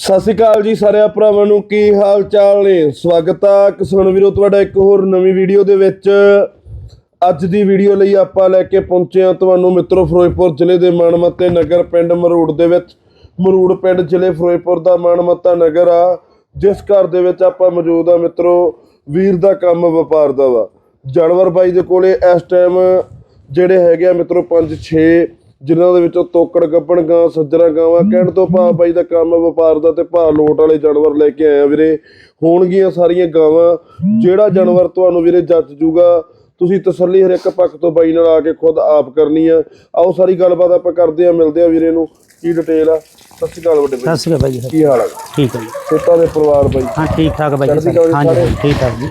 ਸਤਿ ਸ਼੍ਰੀ ਅਕਾਲ ਜੀ ਸਾਰੇ ਭਰਾਵਾਂ ਨੂੰ, ਕੀ ਹਾਲ ਚਾਲ ਨੇ? ਸਵਾਗਤ ਆ ਕਿਸਾਨ ਵੀਰੋ, ਤੁਹਾਡਾ ਇੱਕ ਹੋਰ ਨਵੀਂ ਵੀਡੀਓ ਦੇ ਵਿੱਚ। ਅੱਜ ਦੀ ਵੀਡੀਓ ਲਈ ਆਪਾਂ ਲੈ ਕੇ ਪਹੁੰਚੇ ਹਾਂ ਤੁਹਾਨੂੰ ਮਿੱਤਰੋ ਫਿਰੋਜ਼ਪੁਰ ਜ਼ਿਲ੍ਹੇ ਦੇ ਮਾਨਮੱਤੇ ਨਗਰ ਪਿੰਡ ਮਰੂੜ ਦੇ ਵਿੱਚ। ਮਰੂੜ ਪਿੰਡ ਜ਼ਿਲ੍ਹੇ ਫਿਰੋਜ਼ਪੁਰ ਦਾ ਮਾਨਮੱਤਾ ਨਗਰ ਆ, ਜਿਸ ਘਰ ਦੇ ਵਿੱਚ ਆਪਾਂ ਮੌਜੂਦ ਆ ਮਿੱਤਰੋ, ਵੀਰ ਦਾ ਕੰਮ ਵਪਾਰ ਦਾ ਵਾ। ਜਾਨਵਰ ਬਾਈ ਦੇ ਕੋਲੇ ਇਸ ਟਾਈਮ ਜਿਹੜੇ ਹੈਗੇ ਆ ਮਿੱਤਰੋ 5-6 ਜਿਨ੍ਹਾਂ ਦੇ ਵਿੱਚੋਂ ਤੋਕੜ ਗੱਪਣ ਗਾਂ ਸੱਜਰਾ ਗਾਵਾਂ ਕਹਿਣ ਤੋਂ ਭਾਵ ਬਾਈ ਦਾ ਕੰਮ ਵਪਾਰ ਦਾ ਤੇ ਭਾਅ ਲੋਟ ਵਾਲੇ ਜਾਨਵਰ ਲੈ ਕੇ ਆਇਆ ਵੀਰੇ। ਹੋਣਗੀਆਂ ਸਾਰੀਆਂ ਗਾਵਾਂ ਜਿਹੜਾ ਜਾਨਵਰ ਤੁਹਾਨੂੰ ਵੀਰੇ ਜੱਜ ਜੂਗਾ ਤੁਸੀਂ ਤਸੱਲੀ ਹਰ ਇੱਕ ਪੱਖ ਤੋਂ ਬਾਈ ਨਾਲ ਆ ਕੇ ਖੁਦ ਆਪ ਕਰਨੀ ਆ। ਆਓ ਸਾਰੀ ਗੱਲਬਾਤ ਆਪਾਂ ਕਰਦੇ ਆ ਮਿਲਦੇ ਆ ਵੀਰੇ ਨੂੰ। ਕੀ ਡਿਟੇਲ ਆ? ਸਤਿ ਸ਼੍ਰੀ ਅਕਾਲ ਵੱਡੇ ਬਾਈ ਸਤਿ ਸ਼੍ਰੀ ਅਕਾਲ ਬਾਈ ਜੀ ਕੀ ਹਾਲ ਆ? ਠੀਕ ਹੈ ਜੀ। ਸੇਤਾ ਦੇ ਪਰਿਵਾਰ ਬਾਈ। ਹਾਂ ਠੀਕ ਠਾਕ ਬਾਈ ਜੀ? ਹਾਂਜੀ, ਠੀਕ ਠਾਕ ਜੀ।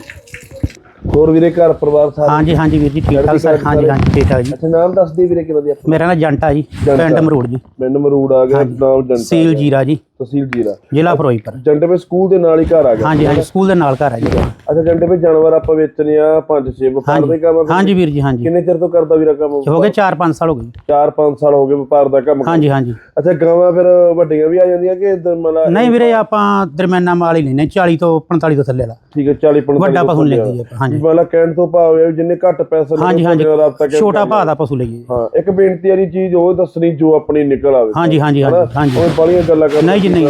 ਹੋਰ ਵੀਰੇ ਘਰ ਪਰਿਵਾਰ ਸਾਰੇ ਹਾਂਜੀ ਹਾਂਜੀ ਵੀਰ ਜੀ ਠੀਕ ਠਾਕ ਸਰ। ਹਾਂਜੀ ਹਾਂਜੀ ਠੀਕ ਠਾਕ ਜੀ। ਅੱਛਾ ਨਾਮ ਦੱਸ ਦੇ ਵੀਰੇ ਕਿਹਨਾਂ ਦੀ ਆਪਣਾ ਮੇਰਾ ਨਾਮ ਜੰਟਾ ਜੀ। ਪਿੰਡ ਮਰੂੜ ਜੀ। ਪਿੰਡ ਮਰੂੜ ਆ ਗਿਆ ਨਾਮ ਜੰਟਾ ਸੀਲ ਜੀਰਾ ਜੀ। ਤਹਿਸੀਲ ਜੀਰਾ। ਜ਼ਿਲ੍ਹਾ ਫਿਰੋਜ਼ਪੁਰ। ਜੰਟੇ ਵਿੱਚ ਸਕੂਲ ਦੇ ਨਾਲ ਹੀ ਘਰ ਆ ਗਿਆ। ਹਾਂਜੀ ਹਾਂਜੀ ਸਕੂਲ ਦੇ ਨਾਲ ਘਰ ਹੈ ਜੀ। ਅੱਛਾ ਜੰਟੇ ਵਿੱਚ ਜਾਨਵਰ ਆਪਾਂ ਵੇਚਣੇ ਆ ਪੰਜ ਛੇ ਵਪਾਰ ਦੇ ਕੰਮ ਆ। ਹਾਂਜੀ ਵੀਰ ਜੀ ਹਾਂਜੀ। ਕਿੰਨੇ ਚਿਰ ਤੋਂ ਕਰਦਾ ਵੀਰਾ ਕੰਮ? ਹੋ ਗਏ 4-5 ਸਾਲ ਹੋ ਗਏ ਜੀ। 4-5 ਸਾਲ ਹੋ ਗਏ ਵਪਾਰ ਦਾ ਕੰਮ ਹਾਂਜੀ ਹਾਂਜੀ। ਅੱਛਾ ਗਾਵਾਂ ਫਿਰ ਵੱਡੀਆਂ ਵੀ ਆ ਜਾਂਦੀਆਂ ਕਿ ਮਤਲਬ ਨਹੀਂ ਵੀਰੇ ਆਪਾਂ ਦਰਮਿਆਨਾ ਮਾਲ ਹੀ ਲੈਨੇ 40 ਤੋਂ 45 ਤੋਂ ਥੱਲੇ ਵਾਲਾ। ਠੀਕ ਹੈ 40 45 ਵੱਡਾ ਪਸ਼ੂ ਲੈਂਦੇ ਜੀ ਆਪਾਂ ਹਾਂਜੀ। ਮਤਲਬ ਕਹਿਣ ਤੋਂ ਭਾਵ ਹੈ ਜਿੰਨੇ ਘੱਟ ਪੈਸੇ ਹਾਂਜੀ ਹਾਂਜੀ। ਛੋਟਾ ਭਾਅ ਦਾ ਪਸ਼ੂ ਲਈਏ। ਹਾਂ ਇੱਕ ਬੇਨਤੀ ਵਾਲੀ ਚੀਜ਼ ਉਹ ਦੱਸਣੀ ਜੋ ਆਪਣੀ ਨਿਕਲ ਆਵੇ। ਹਾਂਜੀ ਹਾਂਜੀ ਹਾਂਜੀ ਹਾਂਜੀ। ਉਹ ਬੜੀਆਂ ਗੱਲਾਂ ਕਰ ਨਹੀਂ ਜੀ, ਨਹੀਂ।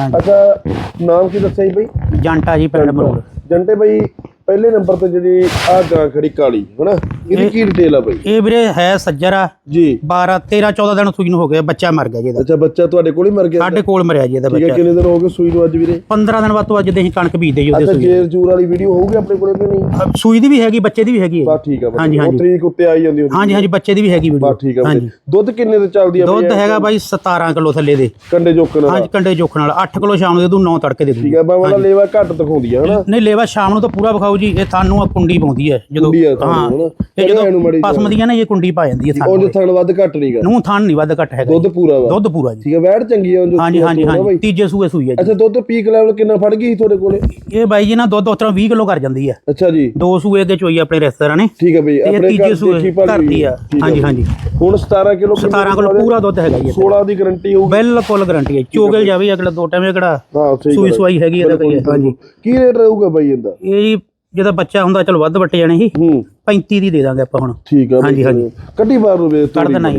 ਹਾਂਜੀ। ਅੱਛਾ ਨਾਮ ਕੀ ਦੱਸਿਆ ਜੀ ਬਈ? ਜੰਟਾ ਜੀ ਪਿੰਡ ਮਰੂੜ। ਜੰਟੇ ਬਈ ਪਹਿਲੇ ਨੰਬਰ ਤੇ ਜਿਹੜੀ ਆ ਗਾਂ ਖੜੀ ਕਾਲੀ ਹਨਾ? ਇਹਦੀ ਕੀ ਡਿਟੇਲ ਆ ਬਈ? ਇਹ ਵੀਰੇ ਹੈ ਸੱਜਰ ਆ। ਜੀ। 12 13 14 ਦਿਨ ਸੂਈ ਨੂੰ ਹੋ ਗਏ ਬੱਚਾ ਮਰ ਗਿਆ ਜੀ ਇਹਦਾ। ਅੱਛਾ ਬੱਚਾ ਤੁਹਾਡੇ ਕੋਲ ਹੀ ਮਰ ਗਿਆ ਸਾਡੇ ਕੋਲ ਮਰਿਆ ਜੀ ਇਹਦਾ ਠੀਕ ਹੈ ਬੱਚਾ। ਕਿੰਨੇ ਦਿਨ ਹੋ ਗਏ ਸੂਈ ਨੂੰ ਅੱਜ ਵੀਰੇ? 15 ਦਿਨ ਬਾਅਦ ਤੋਂ ਅੱਜ ਦੇ ਅਸੀਂ ਕਣਕ ਬੀਜਦੇ ਜੀ ਉਹਦੇ ਅੱਛਾ ਸੂਈ ਜੇਰ ਜੂਰ ਵਾਲੀ ਵੀਡੀਓ ਹੋਊਗੀ ਆਪਣੇ ਕੋਲੇ ਕਿ ਨਹੀਂ? ਸੂਈ ਦੀ ਵੀ ਹੈਗੀ ਬੱਚੇ ਦੀ ਵੀ ਹੈਗੀ ਬਸ ਠੀਕ ਆ ਬਈ ਹਾਂਜੀ, ਉਹ ਹਾਂਜੀ। ਤਰੀਕ ਉੱਤੇ ਆਈ ਜਾਂਦੀ ਹੁੰਦੀ ਹਾਂਜੀ ਹਾਂਜੀ ਬੱਚੇ ਦੀ ਵੀ ਹੈਗੀ ਵੀਡੀਓ ਬਸ ਠੀਕ ਆ ਬਈ ਹਾਂਜੀ ਦੁੱਧ ਕਿੰਨੇ ਤੇ ਚੱਲਦੀ ਆ ਦੁੱਧ ਹੈਗਾ ਬਾਈ 17 ਕਿਲੋ ਥੱਲੇ ਦੇ। ਕੰਡੇ ਜੋਕਣ ਵਾਲਾ। ਹਾਂਜੀ ਕੰਡੇ ਜੋਖਣ ਵਾਲਾ। 8 ਕਿਲੋ ਸ਼ਾਮ ਨੂੰ ਦੇ ਦੂ 9 ਤੜਕੇ ਦੇ ਦੂ। ਠੀਕ ਆ ਬਾ ਵਾਲਾ ਲੇਵਾ ਘੱਟ ਦਿਖਾਉਂਦੀ ਆ ਹਨਾ? ਨਹੀਂ ਲੇਵਾ ਸ਼ਾਮ ਨੂੰ ਤਾਂ ਪੂਰਾ ਵਿਖਾਓ ਜੀ ਇਹ ਤੁਹਾਨੂੰ ਆ ਕੁੰਡੀ ਪਾਉਂਦੀ ਹੈ ਜਦੋਂ ਕੁੰਡੀ ਆ ਤੁਹਾਨੂੰ, ਹਾਂ। ਹਨਾ? ਇਹਨੂੰ ਜਦੋਂ ਪਸਮ ਦੀਆਂ ਨਾ ਇਹ ਕੁੰਡੀ ਪਾ ਜਾਂਦੀ ਹੈ ਉਹ ਸਾਨੂੰ ਜੇ ਥਣ ਵੱਧ ਘੱਟ ਨਹੀਂਗਾ ਨੂੰ ਥਣ ਨਹੀਂ ਵੱਧ ਘੱਟ ਹੈਗਾ ਦੁੱਧ ਪੂਰਾ ਵਾ। ਦੁੱਧ ਪੂਰਾ ਜੀ। ਠੀਕ ਆ ਵੈੜ ਚੰਗੀ ਉਂਝ ਹਾਂਜੀ ਹਾਂਜੀ ਹਾਂਜੀ। ਤੀਜੇ ਸੂਏ ਸੂਈ ਹੈ ਜੀ। ਅੱਛਾ ਦੁੱਧ ਪੀਕ ਲੈਵਲ ਕਿੰਨਾ ਫੜ ਗਈ ਤੁਹਾਡੇ ਕੋਲੇ? ਇਹ ਬਾਈ ਜੀ ਨਾ ਦੁੱਧ ਉਸ ਤਰ੍ਹਾਂ 20 ਕਿਲੋ ਕਰ ਜਾਂਦੀ ਹੈ। ਅੱਛਾ ਜੀ। ਦੋ ਸੂਏ ਅੱਗੇ ਚੋਈ ਆਪਣੇ ਰਿਸ਼ਤੇਦਾਰਾਂ ਨੇ। ਠੀਕ ਆ ਬਈ ਆਪਣੇ ਤੀਜੇ ਸੂਏ ਕਰਦੀ ਆ। ਹਾਂਜੀ ਹਾਂਜੀ। ਹੁਣ 17 ਕਿਲੋ 17 ਕਿਲੋ ਪੂਰਾ ਦੁੱਧ ਹੈਗਾ ਜੀ ਇਹਦਾ। 16 ਦੀ ਗਾਰੰਟੀ ਹੋਊਗੀ। ਬਿਲਕੁਲ ਗਾਰੰਟੀ ਹੈ। ਚੋਗਲ ਜਾਵੇ ਅਗਲਾ ਦੋ ਟਾਈਮ ਕਿਹੜਾ ਹਾਂ ਸੂਈ ਹੈ। ਸਵਾਈ ਹੈਗੀ ਇਹਦਾ ਕੋਈ ਹਾਂਜੀ। ਕੀ ਰੇਟ ਰਹੂਗਾ ਬਾਈ ਇਹਦਾ? ਇਹ ਜੀ ਜਿਹਦਾ ਬੱਚਾ ਹੁੰਦਾ ਚਲੋ ਵੱਧ ਵੱਟੇ ਜਾਣੇ ਸੀ। ਹੂੰ। 35 ਦੀ ਦੇ ਦਾਂਗੇ ਆਪਾਂ ਹੁਣ। ਠੀਕ ਆ ਬਈ ਹਾਂਜੀ, ਹਾਂਜੀ। ਕੱਢੀ ਬਾਹਰ ਨੂੰ ਵੇ ਕੱਢ ਦੇਣਾ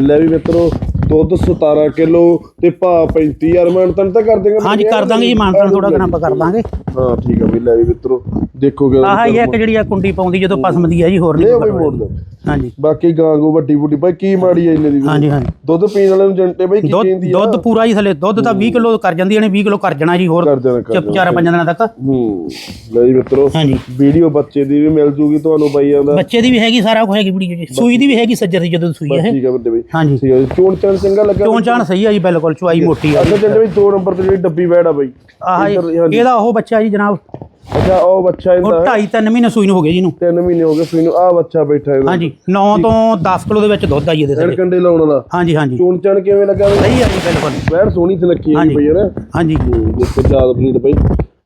ਲੈ ਵੀ ਮਿੱਤਰੋ ਦੁੱਧ 17 ਕਿਲੋ ਤੇ ਭਾ 35000 ਮਾਨ ਤਨ ਤਾਂ ਕਰ ਦੇਗਾ ਹਾਂਜੀ ਕਰ ਦਾਂਗੇ ਜੀ ਮਾਨਤਾਨ ਥੋੜਾ ਘਣਾ ਆਪਾਂ ਕਰ ਦਾਂਗੇ। ਹਾਂ ਠੀਕ ਆ ਬਈ ਲੈ ਵੀ ਮਿੱਤਰੋ ਦੇਖੋਗੇ ਆਹ ਹੀ ਇੱਕ ਜਿਹੜੀ ਆ ਕੁੰਡੀ ਪਾਉਂਦੀ ਜਦੋਂ ਪਸਮਦੀ ਹੈ ਜੀ ਹੋਰ ਨਹੀਂ ਬਈ ਮੋੜ ਦੋ ਹਾਂਜੀ। ਬਾਕੀ ਗਾਂ ਗੋ ਵੱਡੀ ਬੁੱਢੀ ਬਾਈ ਕੀ ਮਾੜੀ ਆ ਇਹਨੇ ਦੀ? ਹਾਂਜੀ ਹਾਂਜੀ। ਦੁੱਧ ਪੀਣ ਵਾਲੇ ਨੂੰ ਜੰਟੇ ਬਾਈ ਕੀ ਦੁੱਧ ਕਹਿੰਦੀ ਆ? ਦੁੱਧ ਪੂਰਾ ਹੀ ਥਲੇ ਦੁੱਧ ਤਾਂ 20 ਕਿਲੋ ਕਰ ਜਾਂਦੀਆਂ ਨੇ 20 ਕਿਲੋ ਕਰ ਜਾਣਾ ਜੀ ਹੋਰ। ਕਰ ਦੇਣਾ ਕਰ ਚ- ਚਾਰਾਂ ਪੰਜਾਂ ਦਿਨਾਂ ਤੱਕ। ਹੂੰ ਲੈ ਜੀ ਮਿੱਤਰੋ ਹਾਂਜੀ। ਵੀਡੀਓ ਬੱਚੇ ਦੀ ਵੀ ਮਿਲ ਜੂਗੀ ਤੁਹਾਨੂੰ ਬਾਈਆਂ ਦਾ। ਬੱਚੇ ਦੀ ਵੀ ਹੈਗੀ ਸਾਰਾ ਕੁਝ ਹੈਗੀ ਵੀਡੀਓ ਜੀ ਸੂਈ ਦੀ ਵੀ ਹੈਗੀ ਸੱਜਰ ਦੀ ਜਦੋਂ ਸੂਈ ਹੈ। ਠੀਕ ਆ ਵੱਡੇ ਬਾਈ। ਹਾਂਜੀ। ਠੀਕ ਆ। ਚੋਣ ਚਾਣ ਚੰਗਾ ਲੱਗਾ ਚੋਣ ਚਾਣ ਸਹੀ ਆ ਜੀ ਬਿਲਕੁਲ ਚੁਆਈ ਮੋਟੀ ਆ ਅੱਛਾ ਜੰਟੇ ਬਾਈ ਦੋ ਨੰਬਰ ਤੇ ਜਿਹੜੀ ਡੱਬੀ ਆ ਬਾਈ। ਆਹ ਇਹਦਾ ਉਹ ਬੱਚਾ ਜੀ ਜਨਾਬ ਅੱਛਾ ਉਹ ਬੱਚਾ ਉਹ ਇਹਦਾ 2.5 3 ਮਹੀਨੇ ਸੂਈ ਨੂੰ ਹੋ ਗਏ ਜੀ ਇਹਨੂੰ। ਤਿੰਨ ਮਹੀਨੇ ਹੋ ਗਏ ਸੂਈ ਨੂੰ। ਆ ਬੱਚਾ ਬੈਠਾ ਇਹਦਾ। ਹਾਂਜੀ 9 ਤੋਂ 10 ਕਿਲੋ ਦੇ ਵਿੱਚ ਦੁੱਧ ਆ ਜੀ ਇਹਦੇ ਥੱਲੇ ਕੰਡੇ ਲਾਉਣ ਵਾਲਾ। ਹਾਂਜੀ ਹਾਂਜੀ। ਚੋਣ ਚਾਣ ਕਿਵੇਂ ਲੱਗਾ ਬਾਈ? ਸਹੀ ਆ ਜੀ ਬਿਲਕੁਲ। ਵੈੜ ਸੋਹਣੀ ਤੇ ਲੱਗੀ ਹੈ ਹਾਂਜੀ। ਬਈ ਯਾਰ ਹਾਂਜੀ। ਦੇਖੋ ਜਾਦ ਪਨੀਰ ਬਈ।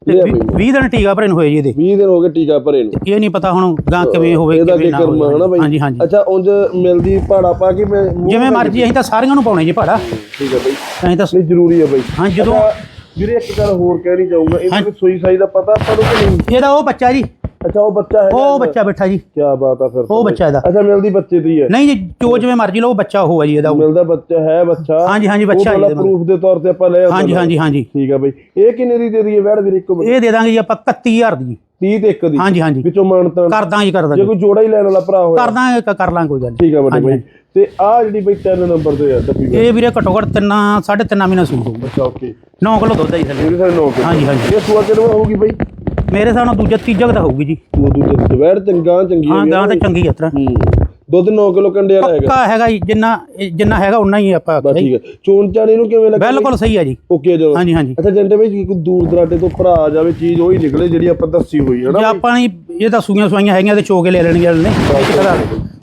20 ਦਿਨ ਟੀਕਾ ਭਰੇ ਨੂੰ ਹੋਏ ਜੀ ਇਹਦੇ। 20 ਦਿਨ ਹੋ ਗਏ ਟੀਕਾ ਭਰੇ ਨੂੰ। ਇਹ ਨਹੀਂ ਪਤਾ ਹੁਣ ਗਾਂ ਕਿਵੇਂ ਹੋਵੇ ਇਹਦਾ ਕਿਵੇਂ ਕੀ ਨਾ ਕਰਮਾ ਹਨਾ ਹੋਵੇ ਬਾਈ। ਹਾਂਜੀ ਹਾਂਜੀ। ਅੱਛਾ ਉਂਝ ਮਿਲਦੀ ਪਹਾੜਾ ਪਾ ਕੇ ਮੈਂ ਮੂੰਹ ਜਿਵੇਂ ਮਰਜ਼ੀ ਅਸੀਂ ਤਾਂ ਸਾਰੀਆਂ ਨੂੰ ਪਾਉਣੇ ਜੀ ਭਾੜਾ। ਠੀਕ ਹੈ ਬਈ। ਅਸੀਂ ਤਾਂ ਨਹੀਂ ਜ਼ਰੂਰੀ ਹੈ ਬਈ। ਹਾਂ ਜਦੋਂ ਅੱਛਾ, ਵੀਰੇ ਇੱਕ ਗੱਲ ਹੋਰ ਕਹਿਣੀ ਚਾਹੂੰਗਾ ਇਹਦੇ ਵਿੱਚ ਸੂਈ ਸਾਈ ਦਾ ਪਤਾ ਆਪਾਂ ਨੂੰ ਕਿ ਨਹੀਂ? ਇਹਦਾ ਉਹ ਬੱਚਾ ਜੀ। ਅੱਛਾ ਉਹ ਬੱਚਾ ਹੈ ਉਹ ਬੱਚਾ ਬੈਠਾ ਜੀ। ਕੀ ਬਾਤ ਆ ਫਿਰ ਉਹ ਬੱਚਾ ਇਹਦਾ। ਅੱਛਾ ਮਿਲਦੀ ਬੱਚੇ ਦੀ ਹੈ। ਨਹੀਂ ਜੀ ਜੋ ਜਿਵੇਂ ਮਰਜ਼ੀ ਲਓ ਬੱਚਾ ਉਹ ਹੈ ਜੀ ਇਹਦਾ ਮਿਲਦਾ ਬੱਚਾ ਹੈ ਬੱਚਾ। ਹਾਂਜੀ ਹਾਂਜੀ ਬੱਚਾ ਹੀ ਇਹਦੇ। ਪ੍ਰੂਫ ਦੇ ਤੌਰ ਤੇ ਆਪਾਂ ਲੈ ਆਉਂਦੇ ਹਾਂਜੀ ਹਾਂਜੀ ਹਾਂਜੀ। ਠੀਕ ਆ ਬਈ। ਇਹ ਕਿੰਨੇ ਦੀ ਦੇ ਦਈਏ? ਵੈੜ ਵੀਰੇ ਇੱਕੋ ਇਹ ਦੇ ਦਾਂਗੇ ਜੀ ਆਪਾਂ 31000 ਦੀ। 30 ਤੇ ਇੱਕ ਦੀ। ਹਾਂਜੀ ਹਾਂਜੀ। ਵਿੱਚੋਂ ਮਾਨਤਾ ਕਰ ਦਾਂਗੇ ਜੀ, ਕਰ ਜੇ ਦਾਂਗੇ ਕੋਈ ਜੋੜਾ ਹੀ ਲੈਣ ਵਾਲਾ ਭਰਾ ਹੋਇਆ। ਕਰ ਦਾਂਗੇ ਕਰ ਲਾਂਗੇ ਕੋਈ ਗੱਲ ਠੀਕ ਆ ਵੱਡੇ ਬਾਈ। ਤੇ ਆ ਜਿਹੜੀ ਬਈ 3 ਨੰਬਰ ਤੇ ਆ। ਇਹ ਵੀਰੇ ਘੱਟੋ ਘੱਟ ਤਿੰਨ ਸਾਢੇ ਤਿੰਨ ਮਹੀਨਾ ਸੂਟ ਹੋਊਗਾ। ਅੱਛਾ ਓਕੇ। 9 ਕਿਲੋ ਦੁੱਧ ਹੈ ਜੀ ਥੱਲੇ। ਇਹਦੇ ਸਾਰੇ 9 ਹਾਂਜੀ ਹਾਂਜੀ। ਇਹ ਸੂਆ ਕਿਹੜਾ ਹੋਊਗੀ ਬਈ? ਮੇਰੇ ਹਿਸਾਬ ਨਾਲ ਦੂਜਾ ਤੀਜਾ ਕੁ ਤਾਂ ਹੋਊਗੀ ਜੀ। ਉਹ ਦੂਜੇ ਵੈੜ ਚੰਗਾ ਚੰਗੀ ਹਾਂ ਗਾਂ ਤਾਂ ਚੰਗੀ ਤਰ੍ਹਾਂ। ਹੂੰ। ਦੁੱਧ 9 ਕਿਲੋ ਕੰਡੇ ਵਾਲਾ ਹੈਗਾ। ਪੱਕਾ ਹੈਗਾ ਜੀ ਜਿੰਨਾ ਜਿੰਨਾ ਹੈਗਾ ਉਨਾ ਹੀ ਆਪਾਂ ਬਸ ਠੀਕ ਹੈ ਚੋਣ ਚਾਣੀ ਨੂੰ ਕਿਵੇਂ ਲੱਗਾ ਬਿਲਕੁਲ ਸਹੀ ਹੈ ਜੀ। ਓਕੇ ਜੋ ਹਾਂਜੀ ਹਾਂਜੀ। ਅੱਛਾ ਜੰਟੇ ਬਈ ਕੋਈ ਦੂਰ ਦਰਾਡੇ ਤੋਂ ਭਰਾ ਆ ਜਾਵੇ ਚੀਜ਼ ਉਹੀ ਨਿਕਲੇ ਜਿਹੜੀ ਆਪਾਂ ਦੱਸੀ ਹੋਈ ਹੈ ਜੇ ਨਾ ਆਪਾਂ ਨੇ ਇਹ ਤਾਂ ਸੂਈਆਂ ਸਵਾਈਆਂ ਹੈਗੀਆਂ ਤੇ ਚੋਕੇ ਲੈ ਲੈਣਗੇ ਅਗਲੇ ਨੇ। ਇੱਕ ਤਰ੍ਹਾਂ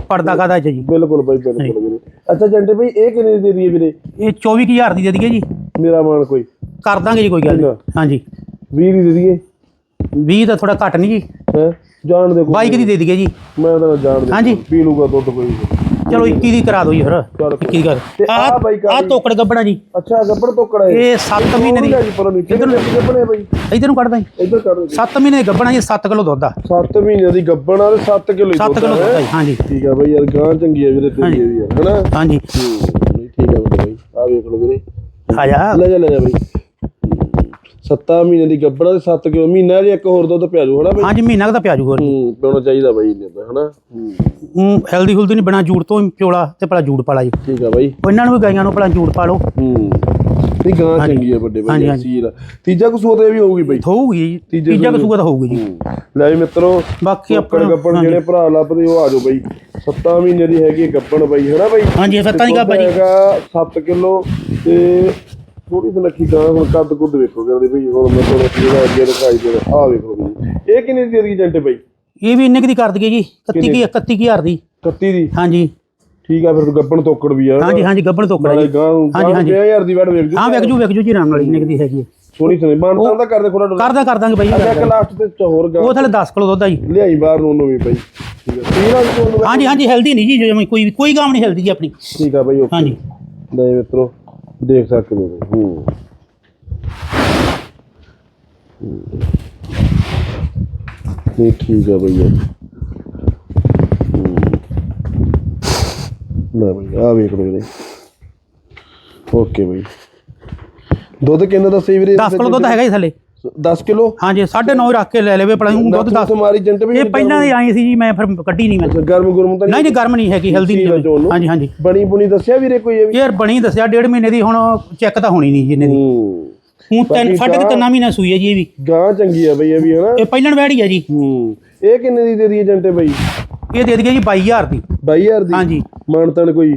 ਪਰਦਾ ਕਾਦਾ ਜੀ। ਬਿਲਕੁਲ ਬਾਈ ਬਿਲਕੁਲ ਵੀਰੇ। ਅੱਛਾ ਜੰਟੇ ਬਈ ਇਹ ਕਿੰਨੇ ਦੀ ਦੇ ਵੀਰੇ? ਇਹ 24000 ਦੀ ਦੇ ਦਈਏ ਜੀ। ਮੇਰਾ ਮਾਨ ਕੋਈ। ਕਰ ਦਾਂਗੇ ਜੀ ਕੋਈ ਗੱਲ ਨਹੀਂ ਹਾਂਜੀ। 20 ਦੀ ਦੇ ਦਈਏ। 20 ਤਾਂ ਥੋੜਾ ਘੱਟ ਨਹੀਂ ਜੀ। ਹੈ? ਜਾਣ ਦੇ ਕੋਈ 22 ਦੀ ਦੇ ਦਈਏ ਜੀ। ਮੈਂ ਤਾਂ ਜਾਣ ਦੇ। ਹਾਂਜੀ। ਪੀ ਲੂਗਾ ਦੁੱਧ ਕੋਈ। ਚਲੋ 21 ਦੀ ਕਰਾ ਦਿਓ ਜੀ ਫਿਰ। ਚਲੋ 21 ਦੀ ਕਰ ਆ ਆ? ਤੋਕੜ ਗੱਬੜਾ ਜੀ। ਅੱਛਾ ਗੱਬੜ ਤੋਕੜਾ ਇਹ 7 ਮਹੀਨੇ ਦੀ ਨਹੀਂ ਕਿਹੜੇ ਗੱਬਣੇ ਬਾਈ? ਇਧਰ ਨੂੰ ਕੱਢਦਾ ਜੀ। ਇੱਧਰ ਦਿਓ। 7 ਮਹੀਨੇ ਦੀ ਗੱਬਣਾ ਜੀ 7 ਕਿਲੋ ਦੁੱਧ ਆ। 7 ਮਹੀਨਿਆਂ ਦੀ ਗੱਬਣ ਤੇ 7 ਕਿਲੋ 7 ਕਿਲੋ ਦੁੱਧ ਆ ਹਾਂਜੀ। ਠੀਕ ਆ ਬਾਈ ਯਾਰ ਗਾਂ ਚੰਗੀ ਆ ਵੀਰੇ ਤੇਰੀ ਵੀ ਯਾਰ ਹਨਾ? ਹਾਂਜੀ। ਹੂੰ, ਠੀਕ ਆ ਬਾਈ। ਆ ਵੇਖ ਲਓ ਵੀਰੇ। ਆ ਜਾ। ਲੈ ਜਾ ਲੈ ਜਾ ਬਾਈ। 7 ਮਹੀਨੇ ਦੀ ਗੱਬੜ ਤੇ 7 ਕਿਲੋ ਮਹੀਨਾ ਜੇ ਇੱਕ ਹੋਰ ਦੁੱਧ ਪਿਆ ਜੂ ਹਨਾ ਬਾਈ? ਹਾਂਜੀ ਮਹੀਨਾ ਕੁ ਤਾਂ ਪਿਆਜੂ ਹੋਰ ਹੂੰ ਪਿਉਣਾ ਚਾਹੀਦਾ ਬਾਈ ਨੇ ਤਾਂ ਹਨਾ? ਹੂੰ। ਹੂੰ ਹੈਲਦੀ ਹੁਲਦੀ ਨਹੀਂ ਬਣਾ ਜੂੜ ਤੋਂ ਪਿਓਲਾ ਤੇ ਭਲਾ ਜੂੜ ਪਾਲਾ ਜੀ। ਠੀਕ ਆ ਬਾਈ। ਉਹ ਇਹਨਾਂ ਨੂੰ ਵੀ ਗਾਈਆਂ ਨੂੰ ਭਲਾ ਜੂੜ ਪਾ ਲਓ। ਹੂੰ। ਨਹੀਂ ਗਾਂ ਚੰਗੀ ਆ ਵੱਡੇ ਹਾਂਜੀ, ਬਾਈ ਹਾਂਜੀ। ਆ। ਤੀਜਾ ਕਸੂਰ ਤੇ ਵੀ ਹੋਊਗੀ ਬਾਈ। ਹੋਊਗੀ ਜੀ। ਤੀਜੇ ਤੀਜਾ ਸੂਏ। ਕਸੂਗਾ ਤਾਂ ਹੋਊਗੀ ਜੀ। ਹੂੰ। ਲੈ ਵੀ ਮਿੱਤਰੋ ਬਾਕੀ ਆਪਣਾ ਗੱਪਣ ਜਿਹੜੇ ਭਰਾ ਲੱਭਦੇ ਉਹ ਆ ਜਾਓ ਬਾਈ। 7 ਮਹੀਨੇ ਦੀ ਹੈਗੀ ਹੈ ਗੱਪਣ ਬਾਈ ਹੈਨਾ ਬਾਈ? ਹਾਂਜੀ ਸੱਤਾਂ ਦੀ ਗੱਬਾ ਜੀ। ਹੈਗਾ 7 ਕਿਲੋ ਤੇ ਥੋੜੀ ਜਿਹੀ ਲੱਖੀ ਗਾਂ ਹੁਣ ਕੱਦ ਕੁੱਦ ਵੇਖੋ ਕਰਦੇ ਬਈ ਹੁਣ ਮੈਂ ਤੁਹਾਨੂੰ ਜਿਹੜਾ ਅੱਗੇ ਦਿਖਾਈ ਦੇ ਆ ਵੇਖੋ ਬਈ ਇਹ ਕਿੰਨੀ ਦੀ ਦੇ ਜੰਟੇ ਬਾਈ? ਇਹ ਵੀ ਇੰਨੇ ਕੁ ਦੀ ਕਰ ਦਈਏ ਜੀ 31 ਕੀ 31000 ਦੀ। 31 ਦੀ? ਹਾਂਜੀ। ਠੀਕ ਆ ਫਿਰ ਤੂੰ ਗੱਪਣ ਤੋਕੜ ਵੀ ਆ। ਹਾਂਜੀ ਹਾਂਜੀ ਗੱਬਣ ਤੋਕੜਾ ਨਾਲੇ ਜੀ ਹਾਂਜੀ, ਹਾਂਜੀ। 50000 ਦੀ ਵੜ ਵੇਖ ਜੂ। ਹਾਂ ਵੇਖ ਜੂ ਵੇਖ ਜੂ ਜੀ ਰੰਗ ਵਾਲੀ ਇੰਨੇ ਕੁ ਦੀ ਹੈਗੀ ਸੋਹਣੀ ਸੋਹਣੀ। ਮਾਨਤਾਂ ਦਾ ਕਰਦੇ ਥੋੜਾ ਕਰਦਾ ਕਰ ਦਾਂਗੇ ਬਾਈ ਜੀ, ਦਾਂਗੇ। ਲਾਸਟ ਤੇ ਹੋਰ ਗਾਂ ਉਹ ਥਲੇ 10 ਕਿਲੋ ਦੁੱਧ ਆ ਜੀ। ਲਿਆਈ ਬਾਹਰ ਨੂੰ ਉਹਨੂੰ ਵੀ ਬਾਈ। ਠੀਕ ਆ। ਤੀਰਾ ਵੀ ਤੁਹਾਨੂੰ ਹਾਂਜੀ ਹਾਂਜੀ ਹੈਲਦੀ ਨਹੀਂ ਜੀ ਜਿਵੇਂ ਕੋਈ ਕੋਈ ਗਾਮ ਨਹੀਂ ਹੈਲਦੀ ਜੀ ਆਪਣੀ। ਠੀਕ ਆ ਬਾਈ ਹਾਂਜੀ। ਲੈ ਮਿੱਤਰੋ। ਦੇਖ ਸਕਦੇ ਹੋ। ਹੂੰ। ਇਹ ਠੀਕ ਆ ਬਈ। ਯਾਰ ਹੂੰ। ਲੈ ਆ ਵੇਖ ਲਓ ਵੀਰੇ ਓਕੇ ਬਈ। ਦੁੱਧ ਕਿੰਨਾ ਦੱਸੇ ਵੀਰੇ 10 ਕਿਲੋ ਦੁੱਧ ਹੈਗਾ ਜੀ ਥੱਲੇ। 10 ਕਿਲੋ? ਹਾਂਜੀ 9.5 ਰੱਖ ਕੇ ਲੈ ਲਵੇ ਊਂ ਦੁੱਧ 10 ਤੁਹਾਡੀ ਜੰਟ ਵੀ ਇਹ ਪਹਿਲਾਂ ਦੀ ਆਈ ਸੀ ਜੀ ਮੈਂ ਫਿਰ ਕੱਢੀ ਨਹੀਂ ਮੈਂ। ਗਰਮ ਗੁਰਮ ਤਾਂ ਨਹੀਂ ਨਹੀਂ ਗਰਮ ਨਹੀਂ ਹੈਗੀ ਹੈਲਦੀ ਆ ਨਹੀਂ। ਹਾਂਜੀ ਹਾਂਜੀ। ਬਣੀ ਬੁਣੀ ਦੱਸਿਆ ਵੀਰੇ ਕੋਈ ਇਹ ਵੀ? ਯਾਰ ਬਣੀ ਦੱਸਿਆ ਡੇਢ ਮਹੀਨੇ ਦੀ ਹੁਣ ਚੈੱਕ ਤਾਂ ਹੋਣੀ ਨਹੀਂ ਜਿੰਨੇ ਦੀ। ਹੂੰ। ਤਿੰਨ ਸਾਢੇ ਕੁ ਤਿੰਨਾਂ ਮਹੀਨਾ ਸੂਈ ਹੈ ਜੀ ਇਹ ਵੀ। ਗਾਂ ਚੰਗੀ ਆ ਬਈ ਇਹ ਵੀ ਹਨਾ? ਇਹ ਪਹਿਲਣ ਵੈੜੀ ਹੈ ਜੀ। ਹੂੰ। ਇਹ ਕਿੰਨੇ ਦੀ ਦੇ ਦਈਏ ਜੰਟੇ ਬਈ? ਇਹ ਦੇ ਦਈਏ ਜੀ 22000 ਦੀ। 22000 ਦੀ? ਹਾਂਜੀ। ਮਾਨਤਨ ਕੋਈ?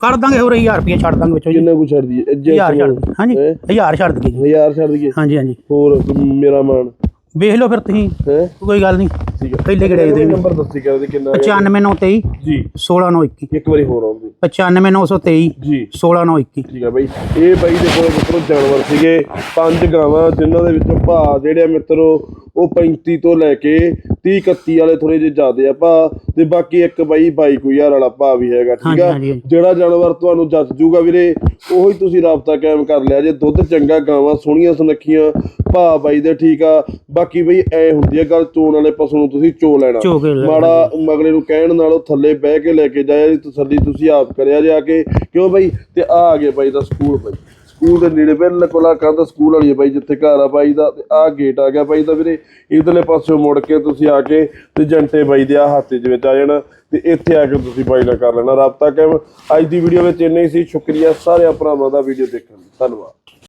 ਕਰ ਦਾਂਗੇ ਹੋਰ 1000 ਰੁਪਏ ਛੱਡ ਦਾਂਗੇ ਵਿੱਚੋਂ ਜੀ। ਕਿੰਨਾ ਕੁ ਛੱਡ ਦਈਏ? 1000 ਛੱਡ। ਹਾਂਜੀ 1000 ਛੱਡ ਦਈਏ ਜੀ। 1000 ਛੱਡ ਦਈਏ? ਹਾਂਜੀ ਹਾਂਜੀ। ਹੋਰ ਮੇਰਾ ਮਾਨ ਵੇਖ ਲਓ ਫਿਰ ਤੁਸੀਂ। ਹੈ? ਕੋਈ ਗੱਲ ਨਹੀਂ। ਠੀਕ ਹੈ ਪਹਿਲੇ ਕਿਹੜੇ ਦੇ ਨੰਬਰ ਦੱਸੀ ਕਰਦੇ ਕਿੰਨਾ ਹੈਗਾ? 95923 ਜੀ। 16921 ਇੱਕ। ਵਾਰੀ ਹੋਰ ਆਉਂਦੇ। 95923 ਜੀ। 16921 ਠੀਕ ਆ ਬਾਈ। ਇਹ ਬਾਈ ਦੇ ਕੋਲ ਮਿੱਤਰੋ ਜਾਨਵਰ ਸੀਗੇ। ਪੰਜ ਗਾਵਾਂ ਜਿਨ੍ਹਾਂ ਦੇ ਵਿੱਚੋਂ ਭਾ ਜਿਹੜੇ ਮਿੱਤਰੋ ਉਹ 35 ਤੋਂ ਲੈ ਕੇ 30 31 ਵਾਲੇ ਥੋੜੇ ਜਿਹੇ ਜ਼ਿਆਦੇ ਆ ਭਾ ਤੇ ਬਾਕੀ ਇੱਕ ਬਾਈ ਬਾਈ ਕੋਈ ਹਜ਼ਾਰ ਵਾਲਾ ਭਾ ਵੀ ਹੈਗਾ ਠੀਕ ਆ? ਹਾਂਜੀ, ਹਾਂਜੀ। ਜਿਹੜਾ ਜਾਨਵਰ ਤੁਹਾਨੂੰ ਜੱਜ ਜੂਗਾ ਵੀਰੇ ਉਹੀ ਤੁਸੀਂ ਰਾਬਤਾ ਕਾਇਮ ਕਰ ਲਿਆ ਜੇ ਦੁੱਧ ਚੰਗਾ ਗਾਵਾਂ ਸੋਹਣੀਆਂ ਸੁਨੱਖੀਆਂ ਭਾ ਬਾਈ ਦੇ ਠੀਕ ਆ? ਬਾਕੀ ਬਈ ਐ ਹੁੰਦੀ ਆ ਗੱਲ ਚੋਣ ਵਾਲੇ ਪਸ਼ੂ ਨੂੰ ਤੁਸੀਂ ਚੋ ਲੈਣਾ। ਚੋ ਕੇ ਲੈਣਾ, ਮਾੜਾ ਮਗਲੇ ਨੂੰ ਕਹਿਣ ਨਾਲੋਂ ਥੱਲੇ ਬਹਿ ਕੇ ਲੈ ਕੇ ਜਾਇਆ ਜੀ ਤਸੱਲੀ ਤੁਸੀਂ ਆਪ ਕਰਿਆ ਜਾ ਕੇ। ਕਿਉਂ ਬਈ? ਤੇ ਆ ਆ ਗਏ ਬਾਈ ਦਾ ਸਕੂਲ ਬਾਈ। ਸਕੂਲ ਦੇ ਨੇੜੇ ਬਿਲਕੁਲ ਆ, ਕੰਧ ਸਕੂਲ ਵਾਲੀ ਹੈ ਬਾਈ, ਜਿੱਥੇ ਘਰ ਆ ਬਾਈ ਦਾ, ਤੇ ਆਹ ਗੇਟ ਆ ਗਿਆ ਬਾਈ ਦਾ ਵੀਰੇ। ਇਧਰਲੇ ਪਾਸਿਓਂ ਮੁੜ ਕੇ ਤੁਸੀਂ ਆ ਕੇ ਤੇ ਜੰਟੇ ਬਾਈ ਦੇ ਆ ਹਾਤੇ ਦੇ ਵਿੱਚ ਆ ਜਾਣਾ ਤੇ ਇੱਥੇ ਆ ਕੇ ਤੁਸੀਂ ਬਾਈ ਨਾਲ ਕਰ ਲੈਣਾ ਰਾਬਤਾ ਕਾਇਮ। ਅੱਜ ਦੀ ਵੀਡੀਓ ਵਿੱਚ ਇੰਨਾ ਹੀ ਸੀ। ਸ਼ੁਕਰੀਆ ਸਾਰਿਆਂ ਭਰਾਵਾਂ ਦਾ ਵੀਡੀਓ ਦੇਖਣ ਲਈ। ਧੰਨਵਾਦ।